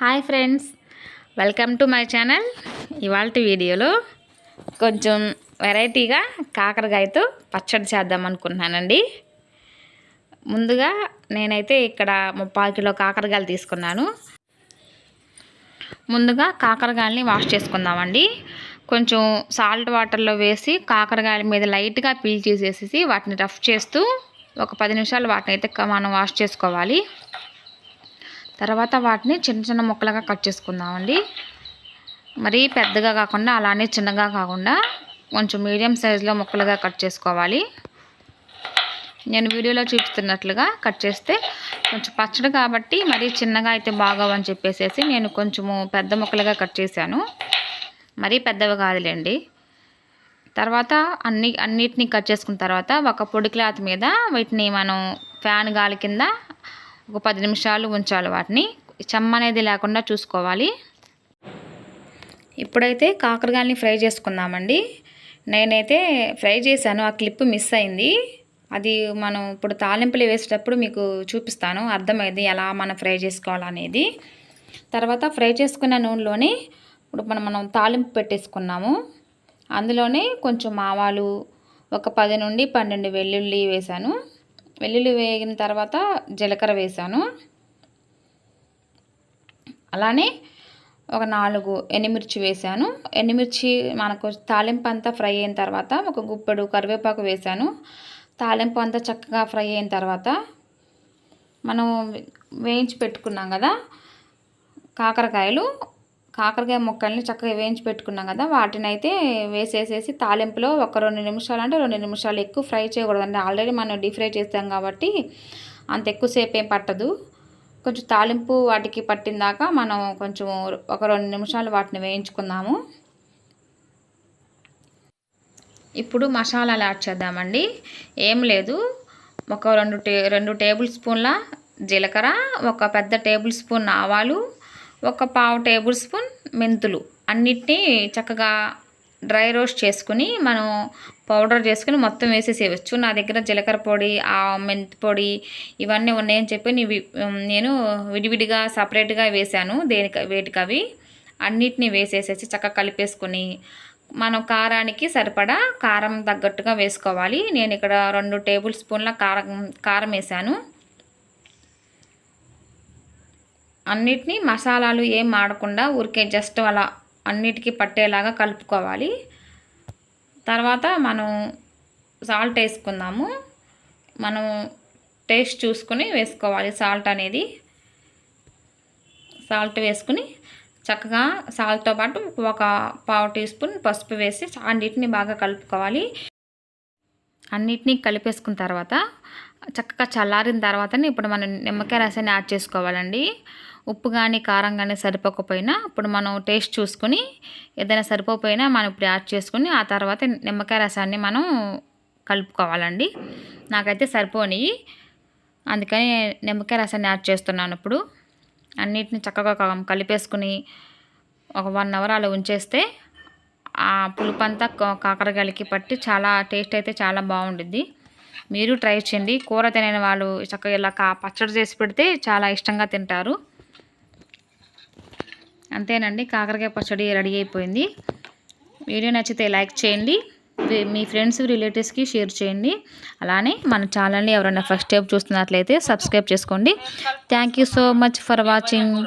Hi friends welcome to my channel. ఇవాళ వీడియోలో కొంచెం వెరైటీగా కాకరకాయతో పచ్చడి చేద్దాం అనుకుంటున్నానండి. ముందుగా నేనైతే ఇక్కడ ముప్పావు కిలో కాకరకాయలు తీసుకున్నాను. ముందుగా కాకరకాయలని వాష్ చేసుకుందామండి. కొంచెం సాల్ట్ వాటర్లో వేసి కాకరకాయల మీద లైట్గా పీల్ చేసేసి వాటిని రఫ్ చేస్తూ ఒక పది నిమిషాలు వాటిని అయితే మనం వాష్ చేసుకోవాలి. తర్వాత వాటిని చిన్న చిన్న ముక్కలుగా కట్ చేసుకుందామండి. మరీ పెద్దగా కాకుండా అలానే చిన్నగా కాకుండా కొంచెం మీడియం సైజులో ముక్కలుగా కట్ చేసుకోవాలి. నేను వీడియోలో చూపిస్తున్నట్లుగా కట్ చేస్తే కొంచెం పచ్చడి కాబట్టి మరీ చిన్నగా అయితే బాగోవని చెప్పేసి నేను కొంచెము పెద్ద ముక్కలుగా కట్ చేశాను. మరీ పెద్దవి కాదులేండి. తర్వాత అన్ని అన్నిటినీ కట్ చేసుకున్న తర్వాత ఒక పొడి క్లాత్ మీద వీటిని మనం ఫ్యాన్ గాలి కింద ఒక పది నిమిషాలు ఉంచాలి వాటిని. చెమ్మ అనేది లేకుండా చూసుకోవాలి. ఇప్పుడైతే కాకరకాయలని ఫ్రై చేసుకుందామండి. నేనైతే ఫ్రై చేశాను. ఆ క్లిప్ మిస్ అయింది. అది మనం ఇప్పుడు తాలింపులు వేసేటప్పుడు మీకు చూపిస్తాను. అర్థమైంది ఎలా మనం ఫ్రై చేసుకోవాలనేది. తర్వాత ఫ్రై చేసుకున్న నూనెలోనే ఇప్పుడు మనం మనం తాలింపు పెట్టేసుకున్నాము. అందులోనే కొంచెం ఆవాలు ఒక పది నుండి పన్నెండు వెల్లుల్లి వేశాను. వెల్లుల్లి వేగిన తర్వాత జీలకర్ర వేసాను. అలానే ఒక నాలుగు ఎండుమిర్చి వేసాను. ఎండుమిర్చి మనకు తాలింపు అంతా ఫ్రై అయిన తర్వాత ఒక గుప్పెడు కరివేపాకు వేసాను. తాలింపు అంతా చక్కగా ఫ్రై అయిన తర్వాత మనం వేయించి పెట్టుకున్నాం కదా కాకరకాయలు. కాకరకాయ ముక్కల్ని చక్కగా వేయించి పెట్టుకున్నాం కదా వాటిని అయితే వేసేసేసి తాలింపులో ఒక రెండు నిమిషాలు అంటే రెండు నిమిషాలు ఎక్కువ ఫ్రై చేయకూడదండి. ఆల్రెడీ మనం డీప్ ఫ్రై చేస్తాం కాబట్టి అంత ఎక్కువసేపు ఏం పట్టదు. కొంచెం తాలింపు వాటికి పట్టిందాక మనం కొంచెం ఒక రెండు నిమిషాలు వాటిని వేయించుకుందాము. ఇప్పుడు మసాలాలు యాడ్ చేద్దామండి. ఏం లేదు. ఒక రెండు టే రెండు టేబుల్ స్పూన్ల జీలకర్ర ఒక పెద్ద టేబుల్ స్పూన్ ఆవాలు ఒక పావు టేబుల్ స్పూన్ మెంతులు అన్నిటినీ చక్కగా డ్రై రోస్ట్ చేసుకుని మనం పౌడర్ చేసుకుని మొత్తం వేసేసేయచ్చు నా దగ్గర జీలకర్ర పొడి ఆ మెంతి పొడి ఇవన్నీ ఉన్నాయని చెప్పి నేను విడివిడిగా సపరేట్గా వేసాను దేనికి వేటికి అవి అన్నిటినీ వేసేసేసి చక్కగా కలిపేసుకొని మనం కారానికి సరిపడా కారం తగ్గట్టుగా వేసుకోవాలి. నేను ఇక్కడ రెండు టేబుల్ స్పూన్ల కారం కారం వేసాను అన్నిటినీ మసాలాలు ఏం ఆడకుండా ఊరికే జస్ట్ అలా అన్నిటికీ పట్టేలాగా కలుపుకోవాలి. తర్వాత మనం సాల్ట్ వేసుకుందాము. మనం టేస్ట్ చూసుకుని వేసుకోవాలి సాల్ట్ అనేది. సాల్ట్ వేసుకుని చక్కగా సాల్ట్తో పాటు ఒక పావు టీ స్పూన్ పసుపు వేసి అన్నిటిని బాగా కలుపుకోవాలి. అన్నిటినీ కలిపేసుకున్న తర్వాత చక్కగా చల్లారిన తర్వాతనే ఇప్పుడు మనం నిమ్మకాయ రసాన్ని యాడ్ చేసుకోవాలండి. ఉప్పు కానీ కారం కానీ సరిపోకపోయినా ఇప్పుడు మనం టేస్ట్ చూసుకుని ఏదైనా సరిపోకపోయినా మనం ఇప్పుడు యాడ్ చేసుకుని ఆ తర్వాత నిమ్మకాయ రసాన్ని మనం కలుపుకోవాలండి. నాకైతే సరిపోనివి అందుకని నిమ్మకాయ రసాన్ని యాడ్ చేస్తున్నాను ఇప్పుడు. అన్నిటిని చక్కగా కలిపేసుకుని ఒక వన్ అవర్ అలా ఉంచేస్తే ఆ పులుపు అంతా కాకరకాయలకి పట్టి చాలా టేస్ట్ అయితే చాలా బాగుంటుంది మీరు ట్రై చేయండి. కూర తినని వాళ్ళు చక్కగా ఇలా కా పచ్చడి చేసి పెడితే చాలా ఇష్టంగా తింటారు. అంతేనండి. కాకరకాయ పచ్చడి రెడీ అయిపోయింది. వీడియో నచ్చితే లైక్ చేయండి. మీ ఫ్రెండ్స్ రిలేటివ్స్కి షేర్ చేయండి. అలానే మన ఛానల్ని ఎవరైనా ఫస్ట్ టైం చూస్తున్నట్లయితే సబ్స్క్రైబ్ చేసుకోండి. Thank so much for watching.